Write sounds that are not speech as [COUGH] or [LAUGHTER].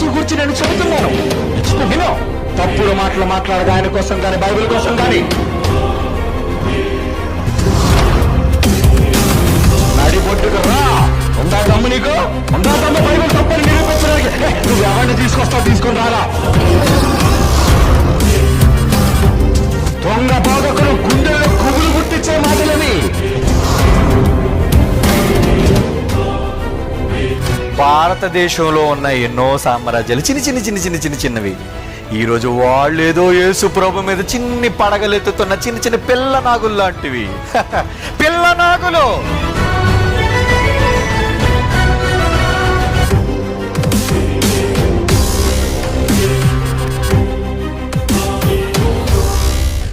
యేసు గురించి నేను చెబుతున్నాను. వినో తప్పుడు మాటలు మాట్లాడగా ఆయన కోసం కానీ బైబిల్ కోసం కానీ. నడిబొట్టుకు రా. ఉందా దమ్ము నీకు? ఉందా దమ్ము? బైబిల్ తప్పని నిరూపించడానికి. నువ్వు ఎవరిని తీసుకొస్తావు? తీసుకుని రారా. భారతదేశంలో ఉన్న ఎన్నో సామ్రాజ్యాలు. చిన్న చిన్న చిన్న చిన్న చిన్న చిన్నవి. ఈరోజు వాళ్ళేదో వాళ్ళు ఏదో యేసు ప్రభు మీద చిన్ని పడగలెత్తుతున్న చిన్న చిన్న [LAUGHS] పిల్ల నాగులు లాంటివి పిల్ల నాగులు!